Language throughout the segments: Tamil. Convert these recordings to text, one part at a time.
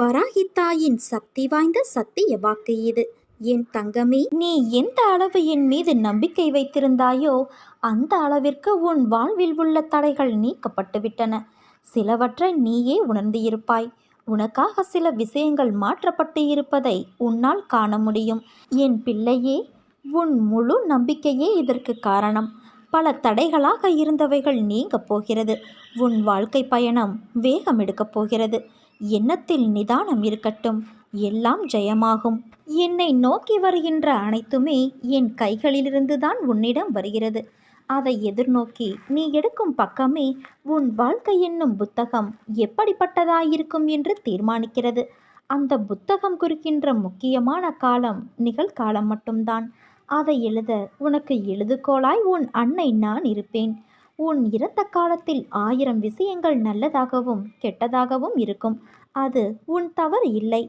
வராகி தாயின் சக்தி வாய்ந்த சத்திய வாக்கு இது. என் தங்கமே நீ எந்த அளவு என் மீது நம்பிக்கை வைத்திருந்தாயோ அந்த அளவிற்கு உன் வாழ்வில் உள்ள தடைகள் நீக்கப்பட்டுவிட்டன. சிலவற்றை நீயே உணர்ந்திருப்பாய். உனக்காக சில விஷயங்கள் மாற்றப்பட்டு இருப்பதை உன்னால் காண முடியும். என் பிள்ளையே உன் முழு நம்பிக்கையே இதற்கு காரணம். பல தடைகளாக இருந்தவைகள் நீங்கப் போகிறது. உன் வாழ்க்கை பயணம் வேகம் எடுக்கப் போகிறது. எண்ணத்தில் நிதானம் இருக்கட்டும். எல்லாம் ஜெயமாகும். என்னை நோக்கி வருகின்ற அனைத்துமே என் கைகளிலிருந்து தான் உன்னிடம் வருகிறது. அதை எதிர்நோக்கி நீ எடுக்கும் பக்கமே உன் வாழ்க்கை என்னும் புத்தகம் எப்படிப்பட்டதாயிருக்கும் என்று தீர்மானிக்கிறது. அந்த புத்தகம் குறிக்கின்ற முக்கியமான காலம் நிகழ்காலம் மட்டும்தான். அதை எழுத உனக்கு எழுதுகோளாய் உன் அன்னை நான் இருப்பேன். உன் இறந்த காலத்தில் ஆயிரம் விஷயங்கள் நல்லதாகவும் கெட்டதாகவும் இருக்கும். அது உன் தவறு இல்லை.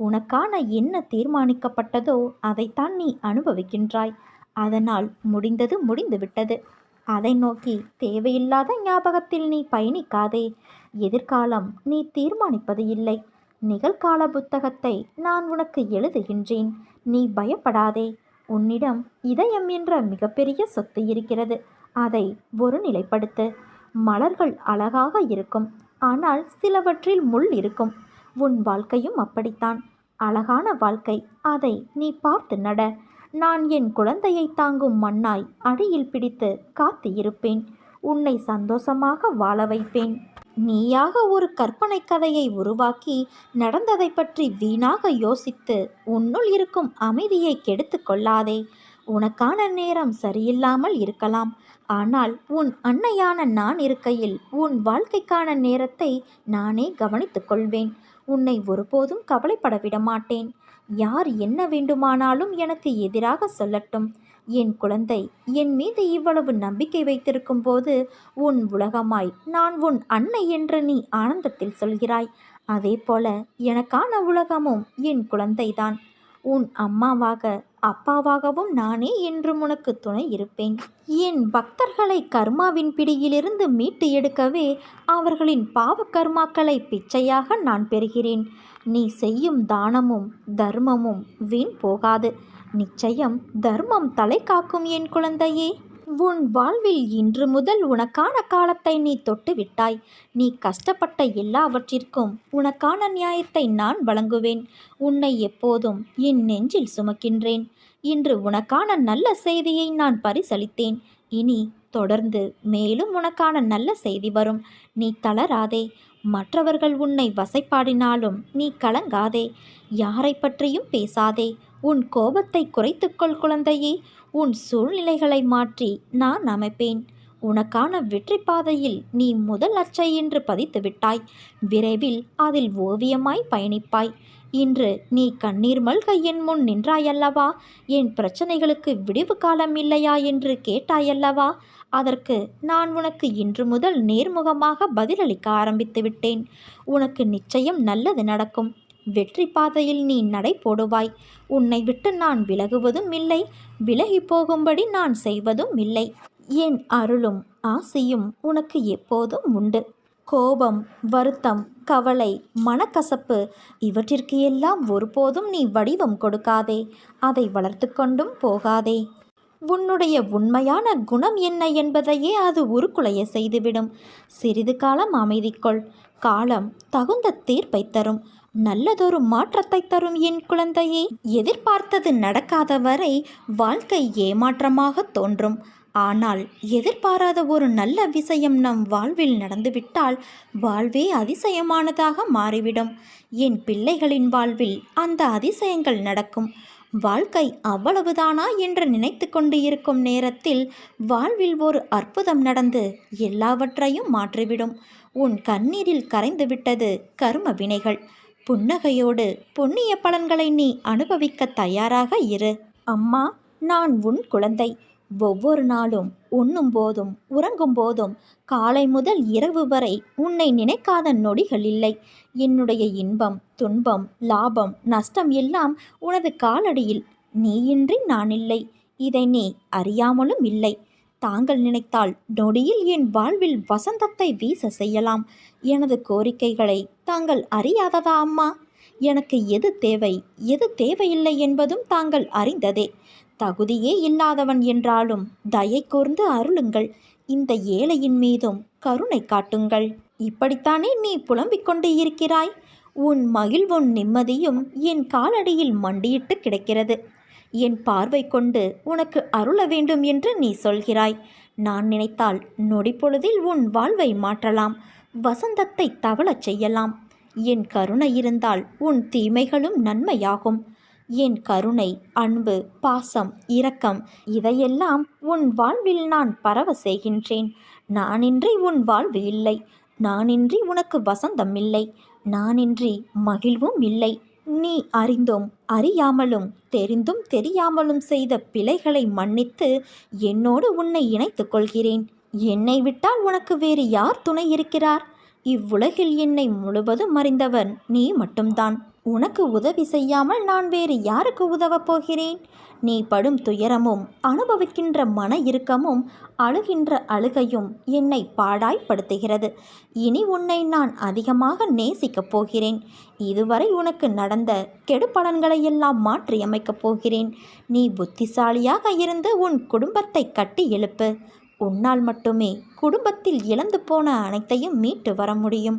உனக்கான என்ன தீர்மானிக்கப்பட்டதோ அதைத்தான் நீ அனுபவிக்கின்றாய். அதனால் முடிந்தது முடிந்துவிட்டது. அதை நோக்கி தேவையில்லாத ஞாபகத்தில் நீ பயணிக்காதே. எதிர்காலம் நீ தீர்மானிப்பது இல்லை. நிகழ்கால புத்தகத்தை நான் உனக்கு எழுதுகின்றேன். நீ பயப்படாதே. உன்னிடம் இதயம் என்ற மிகப்பெரிய சொத்து இருக்கிறது. அதை ஒரு நிலைப்படுத்து. மலர்கள் அழகாக இருக்கும். ஆனால் சிலவற்றில் முள் இருக்கும். உன் வாழ்க்கையும் அப்படித்தான். அழகான வாழ்க்கை. அதை நீ பார்த்து நட. நான் என் குழந்தையை தாங்கும் மண்ணாய் அடியில் பிடித்து காத்து இருப்பேன் உன்னை சந்தோஷமாக வாழ வைப்பேன். நீயாக ஒரு கற்பனை கதையை உருவாக்கி நடந்ததை பற்றி வீணாக யோசித்து உன்னுள் இருக்கும் அமைதியை கெடுத்து கொள்ளாதே. உனக்கான நேரம் சரியில்லாமல் இருக்கலாம். ஆனால் உன் அன்னையான நான் இருக்கையில் உன் வாழ்க்கைக்கான நேரத்தை நானே கவனித்துக் கொள்வேன். உன்னை ஒருபோதும் கவலைப்படவிட மாட்டேன். யார் என்ன வேண்டுமானாலும் எனக்கு எதிராக சொல்லட்டும். என் குழந்தை என் மீது இவ்வளவு நம்பிக்கை வைத்திருக்கும் போது உன் உலகமாய் நான் உன் அன்னை என்று நீ ஆனந்தத்தில் சொல்கிறாய். அதே போல எனக்கான உலகமும் என் குழந்தைதான். உன் அம்மாவாக அப்பாவாகவும் நானே என்றும் உனக்கு துணை இருப்பேன். என் பக்தர்களை கர்மாவின் பிடியிலிருந்து மீட்டு எடுக்கவே அவர்களின் பாவ கர்மாக்களை பிச்சையாக நான் பெறுகிறேன். நீ செய்யும் தானமும் தர்மமும் வீண் போகாது. நிச்சயம் தர்மம் தலை காக்கும் என் குழந்தையே. உன் வாழ்வில் இன்று முதல் உனக்கான காலத்தை நீ தொட்டு விட்டாய் நீ கஷ்டப்பட்ட எல்லாவற்றிற்கும் உனக்கான நியாயத்தை நான் வழங்குவேன். உன்னை எப்போதும் என் நெஞ்சில் சுமக்கின்றேன். இன்று உனக்கான நல்ல செய்தியை நான் பரிசளித்தேன். இனி தொடர்ந்து மேலும் உனக்கான நல்ல செய்தி வரும். நீ தளராதே. மற்றவர்கள் உன்னை வசைப்பாடினாலும் நீ கலங்காதே. யாரை பற்றியும் பேசாதே. உன் கோபத்தை குறைத்துக்கொள் குழந்தையே. உன் சூழ்நிலைகளை மாற்றி நான் அமைப்பேன். உனக்கான வெற்றி பாதையில் நீ முதல் அச்சை என்று பதித்து விட்டாய். விரைவில் அதில் ஓவியமாய் பயணிப்பாய். இன்று நீ கண்ணீர் மல்க என் முன் நின்றாயல்லவா? என் பிரச்சனைகளுக்கு விடிவு காலம் இல்லையா என்று கேட்டாயல்லவா? அதற்கு நான் உனக்கு இன்று முதல் நேர்முகமாக பதிலளிக்க ஆரம்பித்து விட்டேன். உனக்கு நிச்சயம் நல்லது நடக்கும். வெற்றி பாதையில் நீ நடை போடுவாய். உன்னை விட்டு நான் விலகுவதும் இல்லை. விலகி போகும்படி நான் செய்வதும் இல்லை. என் அருளும் ஆசையும் உனக்கு எப்போதும் உண்டு. கோபம் வருத்தம் கவலை மனக்கசப்பு இவற்றிற்கு எல்லாம் ஒருபோதும் நீ வடிவம் கொடுக்காதே. அதை வளர்த்து கொண்டும் போகாதே. உன்னுடைய உண்மையான குணம் என்ன என்பதையே அது உருக்குலைய செய்துவிடும். சிறிது காலம் அமைதிக்கொள் காலம் தகுந்த தீர்ப்பை தரும். நல்லதொரு மாற்றத்தை தரும் என் குழந்தையே. எதிர்பார்த்தது நடக்காத வரை வாழ்க்கை ஏமாற்றமாக தோன்றும். ஆனால் எதிர்பாராத ஒரு நல்ல விஷயம் நம் வாழ்வில் நடந்துவிட்டால் வாழ்வே அதிசயமானதாக மாறிவிடும். என் பிள்ளைகளின் வாழ்வில் அந்த அதிசயங்கள் நடக்கும். வாழ்க்கை அவ்வளவுதானா என்று நினைத்து கொண்டு இருக்கும் நேரத்தில் வாழ்வில் ஒரு அற்புதம் நடந்து எல்லாவற்றையும் மாற்றிவிடும். உன் கண்ணீரில் கரைந்துவிட்டது கரும வினைகள். புன்னகையோடு புண்ணிய பலன்களை நீ அனுபவிக்க தயாராக இரு. அம்மா நான் உன் குழந்தை. ஒவ்வொரு நாளும் உண்ணும் போதும் உறங்கும் போதும் காலை முதல் இரவு வரை உன்னை நினைக்காத நொடிகள் இல்லை. என்னுடைய இன்பம் துன்பம் லாபம் நஷ்டம் எல்லாம் உனது காலடியில். நீயின்றி நான் இல்லை. இதை நீ அறியாமலும் இல்லை. தாங்கள் நினைத்தால் நொடியில் என் வாழ்வில் வசந்தத்தை வீச செய்யலாம். எனது கோரிக்கைகளை தாங்கள் அறியாததா அம்மா? எனக்கு எது தேவை? எது தேவையில்லை என்பதும் தாங்கள் அறிந்ததே. தகுதியே இல்லாதவன் என்றாலும் தயை கூர்ந்து அருளுங்கள். இந்த ஏழையின் மீதும் கருணை காட்டுங்கள். இப்படித்தானே நீ புலம்பிக் கொண்டு இருக்கிறாய்? உன் மகிழ்வும் நிம்மதியும் என் காலடியில் மண்டியிட்டு கிடக்கிறது. என் பார்வை கொண்டு உனக்கு அருள வேண்டும் என்று நீ சொல்கிறாய். நான் நினைத்தால் நொடிப்பொழுதில் உன் வாழ்வை மாற்றலாம். வசந்தத்தை தவளச் செய்யலாம். என் கருணை இருந்தால் உன் தீமைகளும் நன்மையாகும். என் கருணை அன்பு பாசம் இரக்கம் இதையெல்லாம் உன் வாழ்வில் நான் பரவ செய்கின்றேன். நானின்றி உன் வாழ்வு இல்லை. நானின்றி உனக்கு வசந்தம் இல்லை. நானின்றி மகிழ்வும் இல்லை. நீ அறிந்தும் அறியாமலும் தெரிந்தும் தெரியாமலும் செய்த பிழைகளை மன்னித்து என்னோடு உன்னை இணைத்துக் கொள்கிறேன். என்னை விட்டால் உனக்கு வேறு யார் துணை இருக்கிறார்? இவ்வுலகில் என்னை முழுவதும் அறிந்தவன் நீ மட்டும்தான். உனக்கு உதவி செய்யாமல் நான் வேறு யாருக்கு உதவப் போகிறேன்? நீ படும் துயரமும் அனுபவிக்கின்ற மன இறுக்கமும் அழுகின்ற அழுகையும் என்னை பாடாய்ப்படுத்துகிறது. இனி உன்னை நான் அதிகமாக நேசிக்கப் போகிறேன். இதுவரை உனக்கு நடந்த கெடுபலன்களையெல்லாம் மாற்றியமைக்கப் போகிறேன். நீ புத்திசாலியாக இருந்து உன் குடும்பத்தை கட்டி எழுப்பு. உன்னால் மட்டுமே குடும்பத்தில் இழந்து போன அனைத்தையும் மீட்டு வர முடியும்.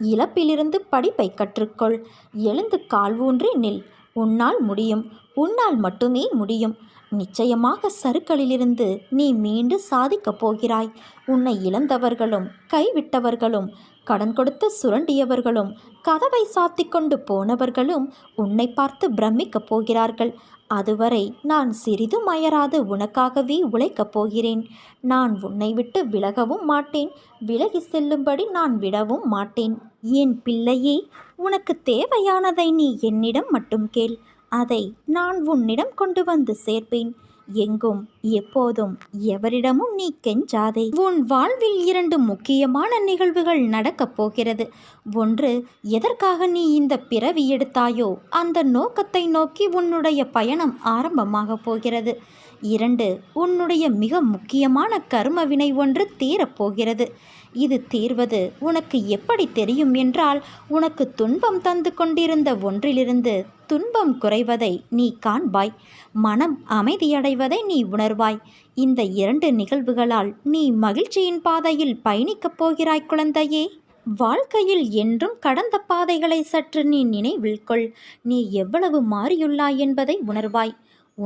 இழப்பிலிருந்து படிப்பை கற்றுக்கொள். எழுந்து கால் ஊன்றி நில். உன்னால் முடியும். உன்னால் மட்டுமே முடியும். நிச்சயமாக சருக்களிலிருந்து நீ மீண்டு சாதிக்கப் போகிறாய். உன்னை இழந்தவர்களும் கைவிட்டவர்களும் கடன் கொடுத்து சுரண்டியவர்களும் கதவை சாத்திக் கொண்டு போனவர்களும் உன்னை பார்த்து பிரமிக்கப் போகிறார்கள். அதுவரை நான் சிறிதும் அயராது உனக்காகவே உழைக்கப் போகிறேன். நான் உன்னை விட்டு விலகவும் மாட்டேன். விலகி செல்லும்படி நான் விடவும் மாட்டேன். என் பிள்ளையே உனக்கு தேவையானதை நீ என்னிடம் மட்டும் கேள். அதை நான் உன்னிடம் கொண்டு வந்து சேர்ப்பேன். எங்கும் எப்போதும் எவரிடமும் நீ கெஞ்சாதே. உன் வாழ்வில் இரண்டு முக்கியமான நிகழ்வுகள் நடக்கப் போகிறது. ஒன்று எதற்காக நீ இந்த பிறவி எடுத்தாயோ அந்த நோக்கத்தை நோக்கி உன்னுடைய பயணம் ஆரம்பமாக போகிறது. இரண்டு உன்னுடைய மிக முக்கியமான கர்மவினை ஒன்று தீரப்போகிறது இது தீர்வது உனக்கு எப்படி தெரியும் என்றால் உனக்கு துன்பம் தந்து கொண்டிருந்த ஒன்றிலிருந்து துன்பம் குறைவதை நீ காண்பாய். மனம் அமைதியடைவதை நீ உணர்வாய். இந்த இரண்டு நிகழ்வுகளால் நீ மகிழ்ச்சியின் பாதையில் பயணிக்கப் போகிறாய் குழந்தையே. வாழ்க்கையில் என்றும் கடந்த பாதைகளை சற்று நீ நினைவில் கொள். நீ எவ்வளவு மாறியுள்ளாய் என்பதை உணர்வாய்.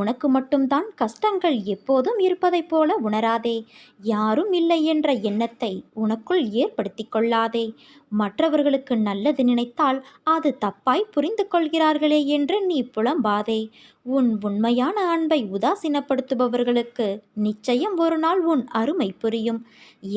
உனக்கு மட்டும்தான் கஷ்டங்கள் எப்போதும் இருப்பதைப் போல உணராதே. யாரும் இல்லை என்ற எண்ணத்தை உனக்குள் ஏற்படுத்தி கொள்ளாதே. மற்றவர்களுக்கு நல்லது நினைத்தால் அது தப்பாய் புரிந்து கொள்கிறார்களே என்று நீ புலம்பாதே. உன் உண்மையான அன்பை உதாசீனப்படுத்துபவர்களுக்கு நிச்சயம் ஒரு நாள் உன் அருமை புரியும்.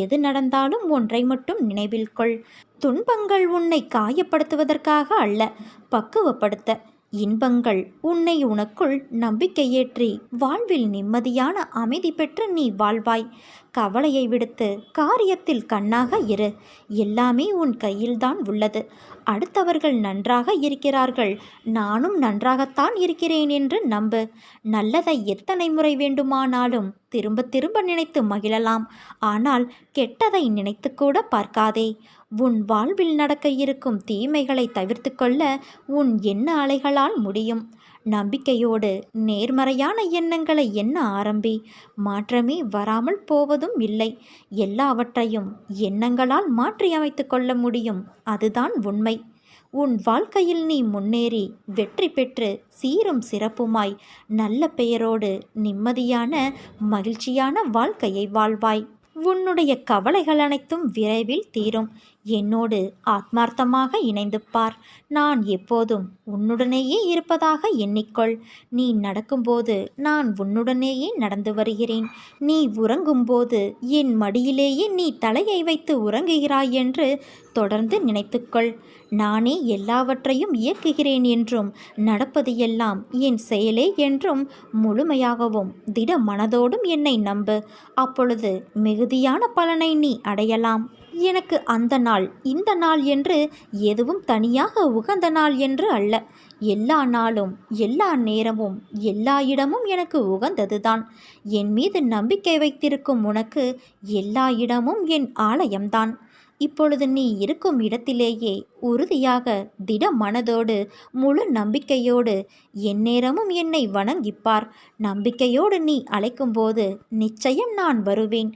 எது நடந்தாலும் ஒன்றை மட்டும் நினைவில் கொள். துன்பங்கள் உன்னை காயப்படுத்துவதற்காக அல்ல பக்குவப்படுத்த. இன்பங்கள் உன்னை உனக்குள் நம்பிக்கையேற்றி வாழ்வில் நிம்மதியான அமைதி பெற்று நீ வாழ்வாய். கவலையை விடுத்து காரியத்தில் கண்ணாக இரு. எல்லாமே உன் கையில்தான் உள்ளது. அடுத்தவர்கள் நன்றாக இருக்கிறார்கள். நானும் நன்றாகத்தான் இருக்கிறேன் என்று நம்பு. நல்லதை எத்தனை முறை வேண்டுமானாலும் திரும்ப திரும்ப நினைத்து மகிழலாம். ஆனால் கெட்டதை நினைத்து கூட பார்க்காதே. உன் வாழ்வில் நடக்க இருக்கும் தீமைகளை தவிர்த்து கொள்ள உன் எண்ண அலைகளால் முடியும்? நம்பிக்கையோடு நேர்மறையான எண்ணங்களை எண்ண ஆரம்பி. மாற்றமே வராமல் போவதும் இல்லை. எல்லாவற்றையும் எண்ணங்களால் மாற்றியமைத்து கொள்ள முடியும். அதுதான் உண்மை. உன் வாழ்க்கையில் நீ முன்னேறி வெற்றி பெற்று சீரும் சிறப்புமாய் நல்ல பெயரோடு நிம்மதியான மகிழ்ச்சியான வாழ்க்கையை வாழ்வாய். உன்னுடைய கவலைகள் அனைத்தும் விரைவில் தீரும். என்னோடு ஆத்மார்த்தமாக இணைந்து பார். நான் எப்போதும் உன்னுடனேயே இருப்பதாக எண்ணிக்கொள். நீ நடக்கும்போது நான் உன்னுடனேயே நடந்து வருகிறேன். நீ உறங்கும்போது என் மடியிலேயே நீ தலையை வைத்து உறங்குகிறாய் என்று தொடர்ந்து நினைத்துக்கொள். நானே எல்லாவற்றையும் இயக்குகிறேன் என்றும் நடப்பது எல்லாம் என் செயலே என்றும் முழுமையாகவும் திட மனதோடும் என்னை நம்பு. அப்பொழுது மிகுதியான பலனை நீ அடையலாம். எனக்கு அந்த நாள் இந்த நாள் என்று எதுவும் தனியாக உகந்த நாள் என்று அல்ல. எல்லா நாளும் எல்லா நேரமும் எல்லா இடமும் எனக்கு உகந்ததுதான். என் மீது நம்பிக்கை வைத்திருக்கும் உனக்கு எல்லா இடமும் என் ஆலயம்தான். இப்பொழுது நீ இருக்கும் இடத்திலேயே உறுதியாக திட மனதோடு முழு நம்பிக்கையோடு எந்நேரமும் என்னை வணங்கிப்பார். நம்பிக்கையோடு நீ அழைக்கும்போது நிச்சயம் நான் வருவேன்.